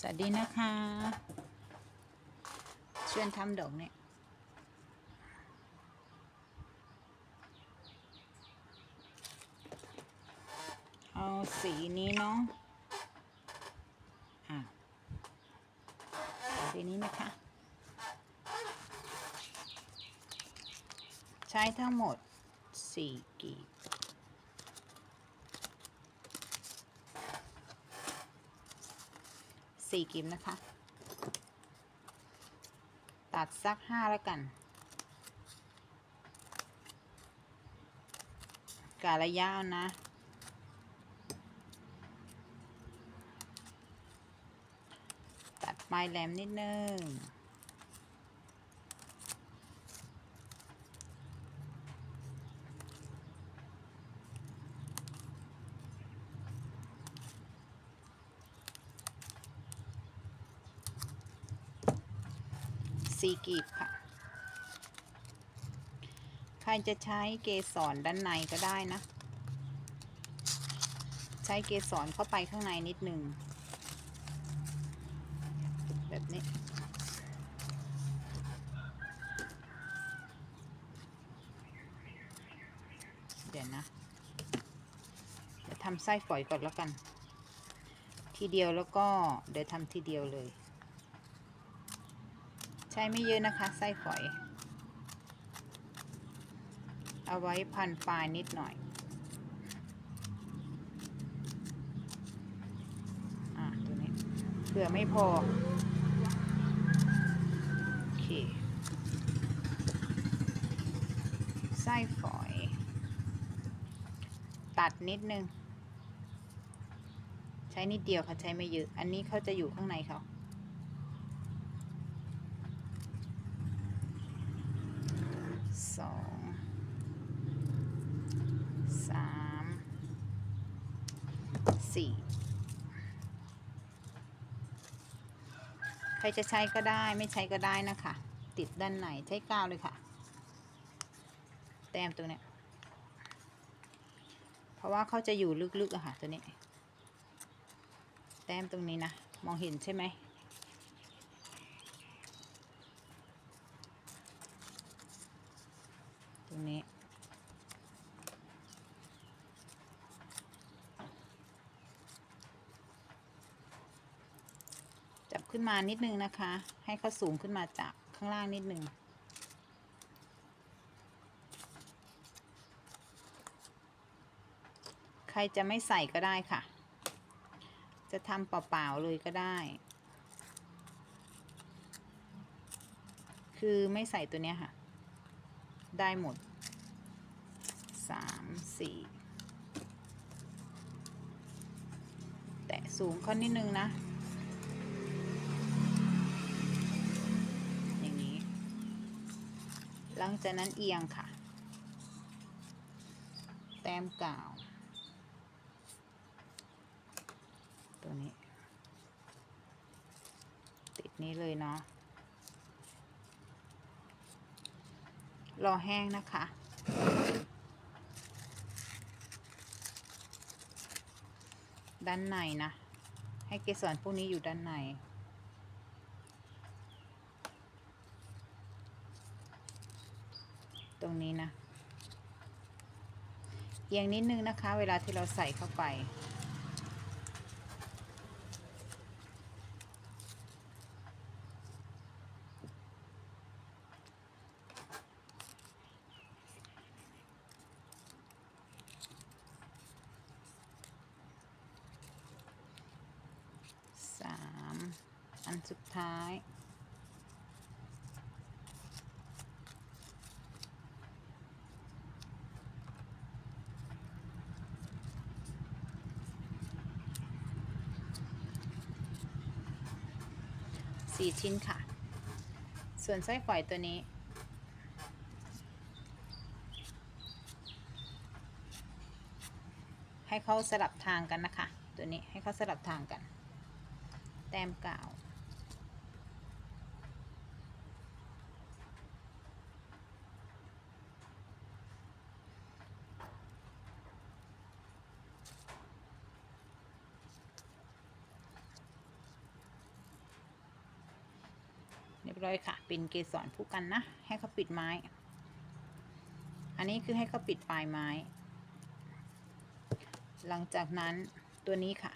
สวัสดีนะคะชวนทำดอกเนี่ยเอาสีนี้เนาะอะสีนี้นะคะ ใช้ทั้งหมดสี่กีบ สี่กิมนะคะ ตัดสักห้าแล้วกันกาละยาวนะตัดไม้แหลมนิดนึง สี่กีบค่ะ ใครจะใช้เกสรด้านในก็ได้นะ ใช้เกสรเข้าไปข้างในนิดนึงแบบนี้เดี๋ยวนะเดี๋ยวทำไส้ฝอยก่อนแล้วกัน ทีเดียวแล้วก็เดี๋ยวทำทีเดียวเลย ช้ไม่เยอะนะคะไส้ฝอย เอาไว้พันปลายนิดหน่อยอะตัวนี้เผื่อไม่พอ โอเค ไส้ฝอย ตัดนิดนึง ใช้นิดเดียวค่ะ ใช้ไม่เยอะ อันนี้เขาจะอยู่ข้างในเขา สองสาม สี่ใครจะใช้ก็ได้ไม่ใช้ก็ได้นะคะ ติดด้านในใช้กาวเลยค่ะ แต้มตัวเนี้ยเพราะว่าเขาจะอยู่ลึกๆอะค่ะตัวนี้ แต้มตรงนี้นะ มองเห็นใช่ไหมตรงนี้ ขึ้นมานิดนึงนะคะ ให้เขาสูงขึ้นมาจากข้างล่างนิดนึงใครจะไม่ใส่ก็ได้ค่ะ จะทำเปล่าๆเลยก็ได้ คือไม่ใส่ตัวเนี้ยค่ะ ได้หมดสามสี่แตะสูงขึ้นนิดนึงนะ ลังจากนั้นเอียงค่ะ แต้มกาว ตัวนี้ ติดนี้เลยเนาะรอแห้งนะคะ ด้านในนะ ให้เกสรพวกนี้อยู่ด้านใน ตรงนี้นะเอียงนิดนึงนะคะ เวลาที่เราใส่เข้าไป สาม อันสุดท้าย สี่ชิ้นค่ะ ส่วนไส้ฝอยตัวนี้ ให้เขาสลับทางกันนะคะ ตัวนี้ให้เขาสลับทางกัน แต้มกาว บร้อยค่ะ เป็นเกสรผู้กันนะ ให้เขาปิดไม้ อันนี้คือให้เขาปิดปลายไม้ หลังจากนั้นตัวนี้ค่ะ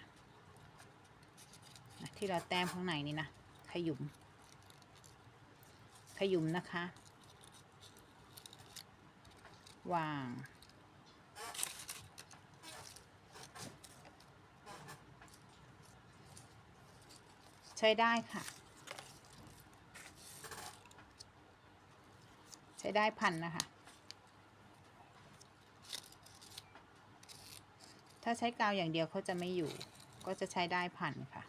ที่เราแต้มข้างในนี่นะ ขยุม ขยุมนะคะ วางใช้ได้ค่ะ ใช้ได้พันนะคะ ถ้าใช้กาวอย่างเดียวเขาจะไม่อยู่ ก็จะใช้ได้พันค่ะ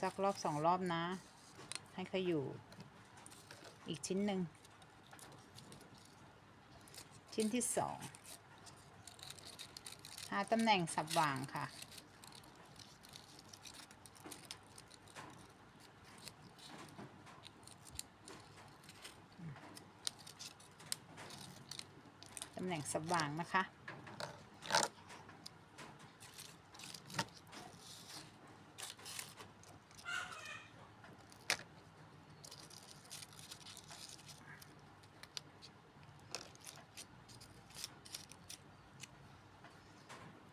สักรอบสองรอบนะ ให้เขาอยู่ อีกชิ้นหนึ่ง ชิ้นที่สองหาตำแหน่งสับวางค่ะ หน่งสับวางนะคะ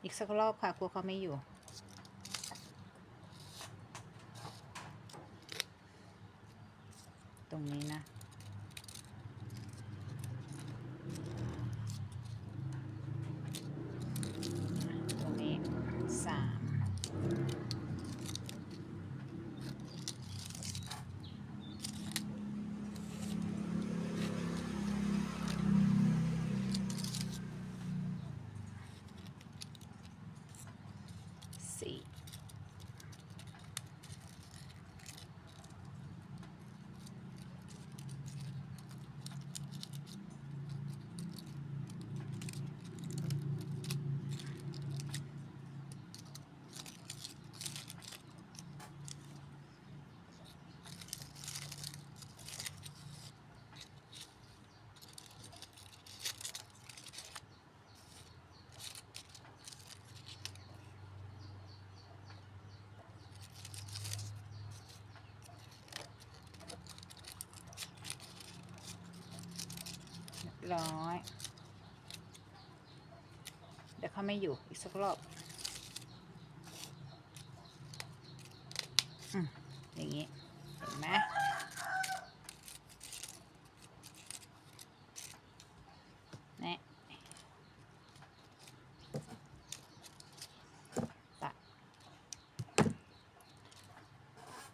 อีกสักรอบค่ะกลัวเขาไม่อยู่ตรงนี้นะ ตรงนี้สาม สี่เร้อย เดี๋ยวเขาไม่อยู่อีกสักรอบอย่างนี้ เห็นไหมเนี่ยตัด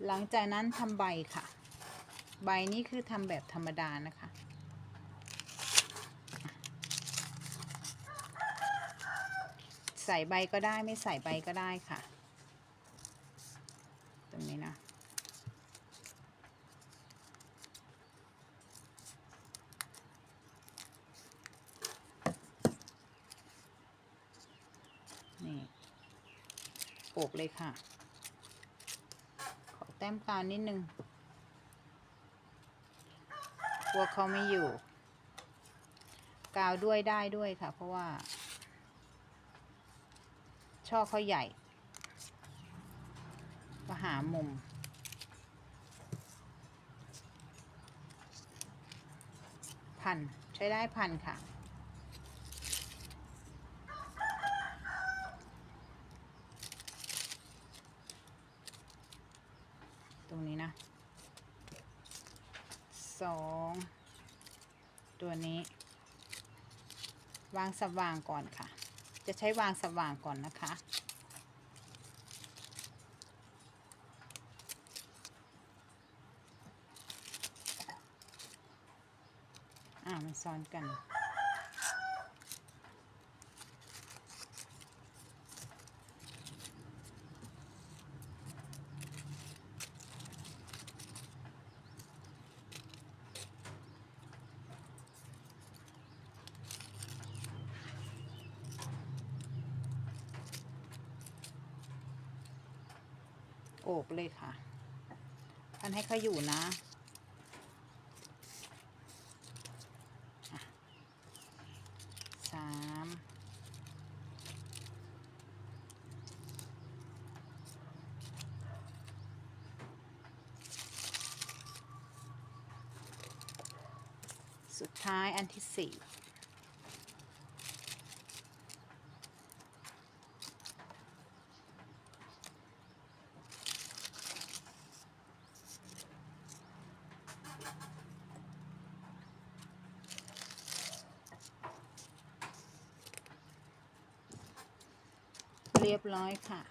หลังจากนั้นทำใบค่ะ ใบนี้คือทำแบบธรรมดานะคะ ใส่ใบก็ได้ไม่ใส่ใบก็ได้ค่ะ ตรงนี้นะนี่โอบเลยค่ะ ขอแต้มกาวนิดนึงกลัวเขาไม่อยู่ กาวด้วยได้ด้วยค่ะ เพราะว่า ช่อเขาใหญ่ก็หามุม พัน ใช้ได้พันค่ะ ตรงนี้นะสองตัวนี้ วางสว่างก่อนค่ะ จะใช้วางสว่างก่อนนะคะ อ่ามันซ้อนกัน โอบเลยค่ะพันให้เขาอยู่นะสามสุดท้ายอันที่สี่ เรียบร้อยค่ะ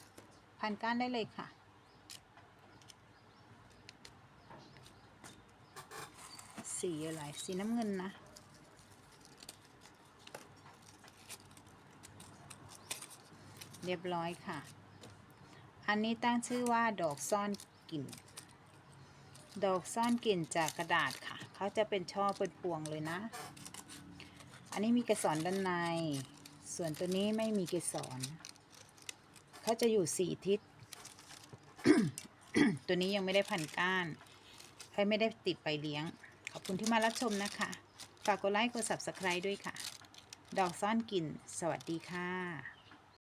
พันก้านได้เลยค่ะ สีอะไร สีน้ำเงินนะ เรียบร้อยค่ะ อันนี้ตั้งชื่อว่าดอกซ่อนกลิ่น ดอกซ่อนกลิ่นจากกระดาษค่ะ เขาจะเป็นช่อเป็นพวงเลยนะ อันนี้มีเกสรด้านใน ส่วนตัวนี้ไม่มีเกสร เขาจะอยู่สี่ทิศ ตัวนี้ยังไม่ได้พันก้านใครไม่ได้ติดไปเลี้ยง ขอบคุณที่มารับชมนะคะ ฝากกดไลค์ กด subscribe ด้วยค่ะ ดอกซ่อนกลิ่น สวัสดีค่ะ